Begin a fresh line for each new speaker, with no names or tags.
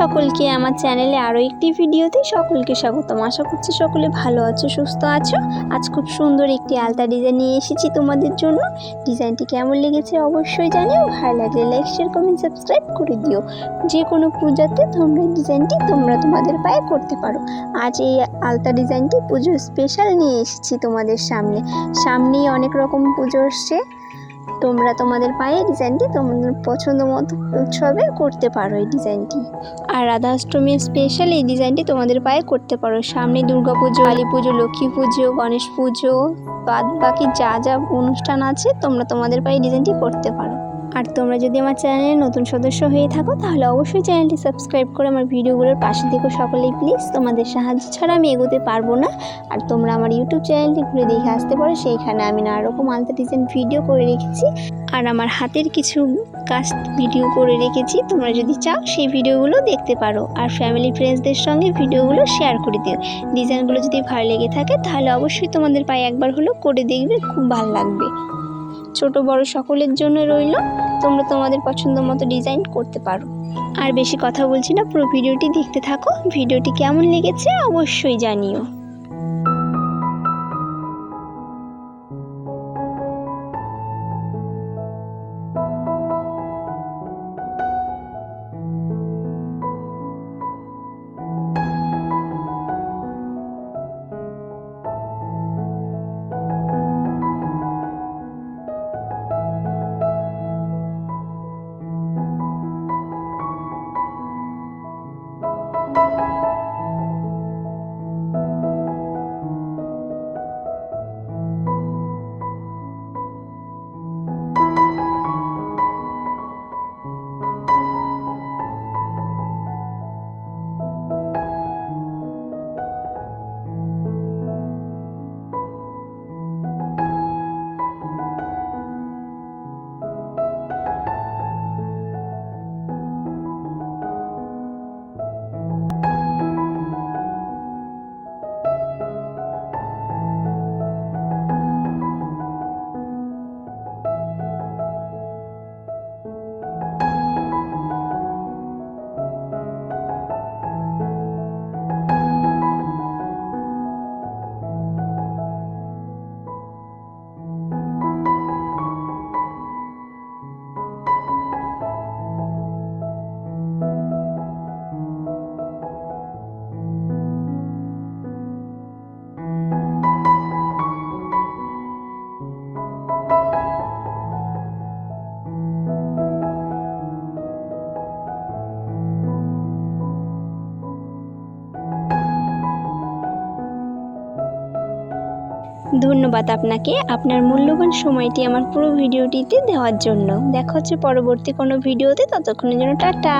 সকলকে, আমার চ্যানেলে আরও একটি ভিডিওতে সকলকে স্বাগতম। আশা করছি সকলে ভালো আছো, সুস্থ আছো। আজ খুব সুন্দর একটি আলতা ডিজাইন নিয়ে এসেছি তোমাদের জন্য। ডিজাইনটি কেমন লেগেছে অবশ্যই জানিও। ভালো লাগলে লাইক শেয়ার কমেন্ট সাবস্ক্রাইব করে দিও। যে কোনো পূজাতে তোমরা ডিজাইনটি তোমরা তোমাদের পায়ে করতে পারো। আজ এই আলতা ডিজাইনটি পুজো স্পেশাল নিয়ে এসেছি তোমাদের সামনে। সামনেই অনেক রকম পুজো আসছে। তোমরা তোমাদের পায়ে ডিজাইনটি তোমাদের পছন্দ মতো উৎসবে করতে পারো এই ডিজাইনটি আর রাধা অষ্টমীর স্পেশাল এই ডিজাইনটি তোমাদের পায়ে করতে পারো। সামনে দুর্গা পুজো, কালী পুজো, লক্ষ্মী পুজো, গণেশ পুজো, বাদ বাকি যা যা অনুষ্ঠান আছে, তোমরা তোমাদের পায়ে ডিজাইনটি করতে পারো। আর তোমরা যদি আমার চ্যানেলে নতুন সদস্য হয়ে থাকো, তাহলে অবশ্যই চ্যানেলটি সাবস্ক্রাইব করে আমার ভিডিওগুলোর পাশে থেকো সকলেই, প্লিজ। তোমাদের সাহায্য ছাড়া আমি এগোতে পারব না। আর তোমরা আমার ইউটিউব চ্যানেলটি ঘুরে দেখে আসতে পারো, সেইখানে আমি নানা রকম আলতা ডিজাইন ভিডিও করে রেখেছি। আর আমার হাতের কিছু কাজ ভিডিও করে রেখেছি। তোমরা যদি চাও, সেই ভিডিওগুলো দেখতে পারো। আর ফ্যামিলি ফ্রেন্ডসদের সঙ্গে ভিডিওগুলো শেয়ার করে দিও। ডিজাইনগুলো যদি ভালো লেগে থাকে, তাহলে অবশ্যই তোমাদের পায়ে একবার হলেও করে দেখবে, খুব ভালো লাগবে। ছোট বড় সকলের জন্য রইল। তোমরা তোমাদের পছন্দ মতো ডিজাইন করতে পারো। আর বেশি কথা বলছি না, পুরো ভিডিওটি দেখতে থাকো। ভিডিওটি কেমন লেগেছে অবশ্যই জানিও। ধন্যবাদ আপনাকে আপনার মূল্যবান সময়টি আমার পুরো ভিডিওটিতে দেওয়ার জন্য। দেখা হচ্ছে পরবর্তী কোনো ভিডিওতে, ততক্ষণের জন্য টাটা।